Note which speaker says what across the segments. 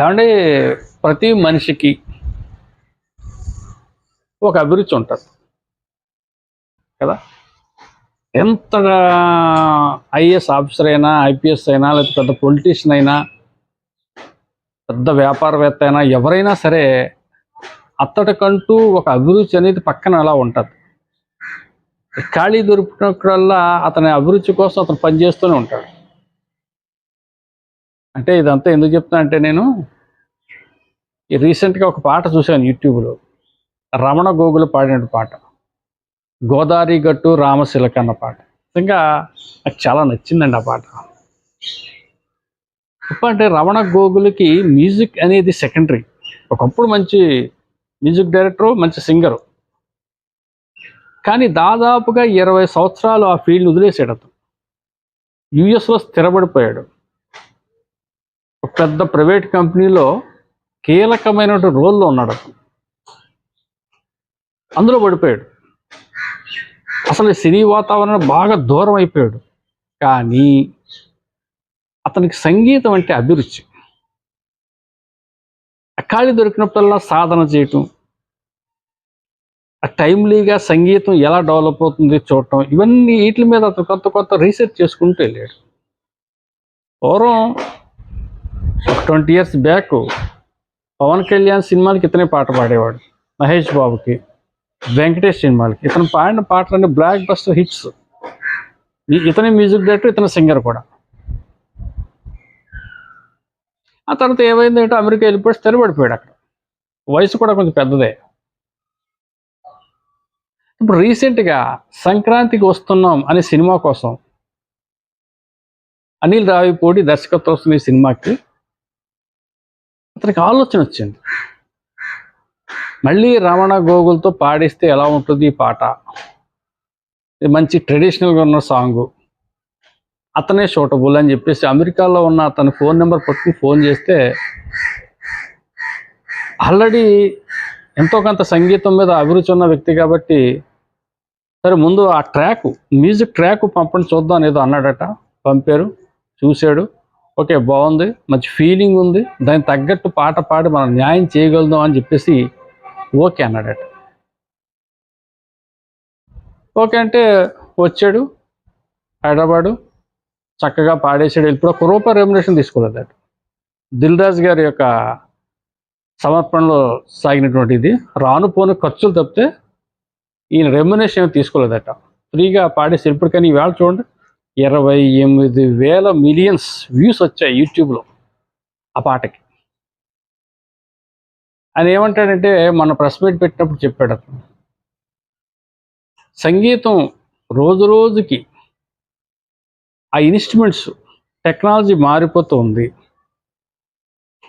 Speaker 1: ఏమంటే ప్రతి మనిషికి ఒక అభిరుచి ఉంటుంది. కదా? ఎంత ఐఏఎస్ ఆఫీసర్ అయినా ఐపీఎస్ అయినా లేకపోతే పెద్ద పొలిటీషియన్ అయినా పెద్ద వ్యాపారవేత్త అయినా ఎవరైనా సరే అత్తడికంటూ ఒక అభిరుచి అనేది పక్కన అలా ఉంటుంది. ఖాళీ దొరికినప్పుడల్లా అతని అభిరుచి కోసం అతను పనిచేస్తూనే ఉంటాడు. అంటే ఇదంతా ఎందుకు చెప్తున్నా అంటే నేను రీసెంట్గా ఒక పాట చూశాను యూట్యూబ్లో. రమణ గోగులు పాడిన పాట. గోదావరి గట్టు రామశిలక అన్న పాట. నిజంగా నాకు చాలా నచ్చిందండి ఆ పాట. అంటే రమణ గోగులకి మ్యూజిక్ అనేది సెకండరీ ఒకప్పుడు మంచి మ్యూజిక్ డైరెక్టరు మంచి సింగరు కానీ దాదాపుగా ఇరవై సంవత్సరాలు ఆ ఫీల్డ్ వదిలేసాడు అతను. యుఎస్లో స్థిరపడిపోయాడు. ఒక పెద్ద ప్రైవేట్ కంపెనీలో కీలకమైన రోల్లో ఉన్నాడు అందులో పడిపోయాడు. అసలు సినీ వాతావరణం బాగా దూరం అయిపోయాడు. కానీ అతనికి సంగీతం అంటే అభిరుచి. ఖాళీ దొరికినప్పుడల్లా సాధన చేయటం ఆ టైమ్లీగా సంగీతం ఎలా డెవలప్ అవుతుంది చూడటం ఇవన్నీ వీటి మీద అతను కొత్త కొత్త రీసెర్చ్ చేసుకుంటూ వెళ్ళాడు. పూర్వం twenty years back Pawan Kalyan సినిమాలకి ఇతనే పాట పాడేవాడు మహేష్ బాబుకి వెంకటేష్ సినిమాలకి. ఇతను పాడిన పాటలన్నీ బ్లాక్ బస్టర్ హిట్స్ ఇతని మ్యూజిక్ డైరెక్టర్ ఇతని సింగర్ కూడా. ఆ తర్వాత ఏమైందంటే అమెరికా వెళ్ళిపోయి స్థిరపడిపోయాడు అక్కడ. వయసు కూడా కొంచెం పెద్దదే. ఇప్పుడు రీసెంట్గా సంక్రాంతికి వస్తున్నాం అనే సినిమా కోసం అనిల్ రావిపూడి దర్శకత్వం వస్తున్న ఈ సినిమాకి అతనికి ఆలోచన వచ్చింది. మళ్ళీ రమణ గోగులతో పాడిస్తే ఎలా ఉంటుంది ఈ పాట? ఇది మంచి ట్రెడిషనల్గా ఉన్న సాంగు. అతనే షూటబుల్ అని చెప్పేసి అమెరికాలో ఉన్న అతని ఫోన్ నెంబర్ పట్టుకుని ఫోన్ చేస్తే ఆల్రెడీ ఎంతో కొంత సంగీతం మీద అభిరుచి ఉన్న వ్యక్తి కాబట్టి సరే ముందు ఆ ట్రాక్ మ్యూజిక్ ట్రాక్ పంపండి చూద్దాం ఏదో అన్నాడట. పంపారు చూశాడు. ఓకే బాగుంది. మంచి ఫీలింగ్ ఉంది. దానికి తగ్గట్టు పాట పాడి మనం న్యాయం చేయగలుగుదాం అని చెప్పేసి ఓకే అన్నాడట. ఓకే అంటే వచ్చాడు హైదరాబాదు చక్కగా పాడేసాడు ఇప్పుడు ఒక రూపాయి రెమ్యునేషన్ తీసుకోలేదట. దిల్ రాజు గారి యొక్క సమర్పణలో సాగినటువంటి ఇది. రాను పోను ఖర్చులు తప్పితే ఈయన రెమ్యునేషన్ తీసుకోలేదట. ఫ్రీగా పాడేసి ఇప్పటికని. ఈవేళ చూడండి. ఇరవై ఎనిమిది వేల మిలియన్స్ వ్యూస్ వచ్చాయి యూట్యూబ్లో ఆ పాటకి. ఆయన ఏమంటాడంటే మన ప్రెస్ మీట్ పెట్టినప్పుడు చెప్పాడు అతను. సంగీతం రోజు రోజుకి ఆ ఇన్స్ట్రుమెంట్స్ టెక్నాలజీ మారిపోతూ ఉంది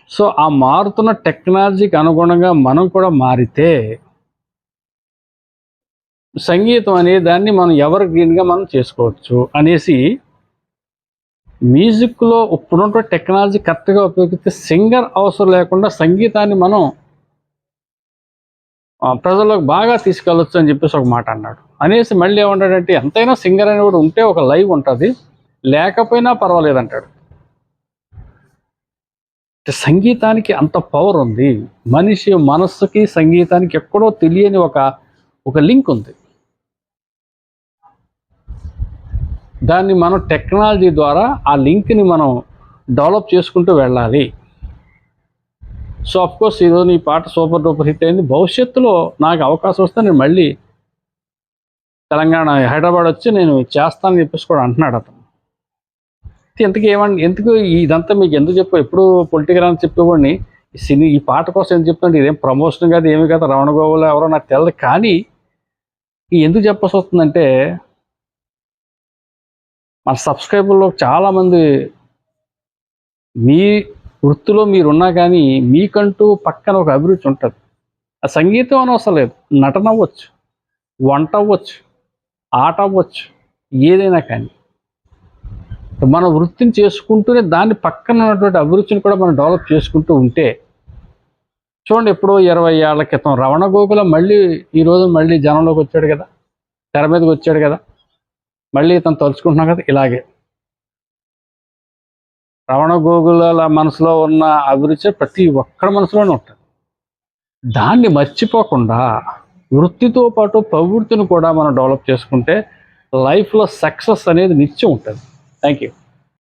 Speaker 1: సో ఆ మారుతున్న టెక్నాలజీకి అనుగుణంగా మనం కూడా మారితే సంగీతం అనే దాన్ని మనం ఎవర్ గ్రీన్గా మనం చేసుకోవచ్చు అనేసి మ్యూజిక్లో ఇప్పుడున్న టెక్నాలజీ కరెక్ట్గా ఉపయోగిస్తే సింగర్ అవసరం లేకుండా సంగీతాన్ని మనం ప్రజలకు బాగా తీసుకెళ్ళొచ్చు అని చెప్పేసి ఒక మాట అన్నాడు. అనేసి మళ్ళీ ఏమంటాడంటే ఎంతైనా సింగర్ అని కూడా ఉంటే ఒక లైవ్ ఉంటుంది లేకపోయినా పర్వాలేదు అంటాడు. సంగీతానికి అంత పవర్ ఉంది. మనిషి మనస్సుకి సంగీతానికి ఎక్కడో తెలియని ఒక ఒక లింక్ ఉంది. దాన్ని మనం టెక్నాలజీ ద్వారా ఆ లింక్ని మనం డెవలప్ చేసుకుంటూ వెళ్ళాలి. సో అఫ్ కోర్స్ ఈరోజు ఈ పాట సూపర్ డూపర్ హిట్ అయింది. భవిష్యత్తులో నాకు అవకాశం వస్తే నేను మళ్ళీ తెలంగాణ హైదరాబాద్ వచ్చి నేను చేస్తానని చెప్పేసి కూడా అంటున్నాడు అతను. ఎందుకు ఏమండి ఎందుకు ఇదంతా మీకు ఎందుకు చెప్పు ఎప్పుడు పొలిటికల్ అని చెప్పేవాడిని. సినీ ఈ పాట కోసం ఎందుకు చెప్తుంటే ఇదేం ప్రమోషన్ కాదు ఏమి కాదు రమణ గోవులు ఎవరో నాకు తెలియదు కానీ ఈ ఎందుకు చెప్పాల్సి వస్తుందంటే మన సబ్స్క్రైబర్లో చాలామంది మీ వృత్తిలో మీరున్నా కానీ మీకంటూ పక్కన ఒక అభిరుచి ఉంటుంది. ఆ సంగీతం అనవసరం లేదు. నటన అవ్వచ్చు వంట అవ్వచ్చు ఆట అవ్వచ్చు ఏదైనా కానీ. మన వృత్తిని చేసుకుంటూనే దాని పక్కన ఉన్నటువంటి అభిరుచిని కూడా మనం డెవలప్ చేసుకుంటూ ఉంటే చూడండి ఎప్పుడో ఇరవై ఏళ్ళ క్రితం రవణ గోకుల మళ్ళీ ఈ రోజు మళ్ళీ జనంలోకి వచ్చాడు కదా తెర మీదకి వచ్చాడు కదా. మళ్ళీ ఇతను తలుచుకుంటున్నాం కదా ఇలాగే. రమణ గోగుల మనసులో ఉన్న అభిరుచి ప్రతి ఒక్కరి మనసులోనే ఉంటుంది. దాన్ని మర్చిపోకుండా వృత్తితో పాటు ప్రవృత్తిని కూడా మనం డెవలప్ చేసుకుంటే లైఫ్లో సక్సెస్ అనేది నిత్యం ఉంటుంది. Thank you.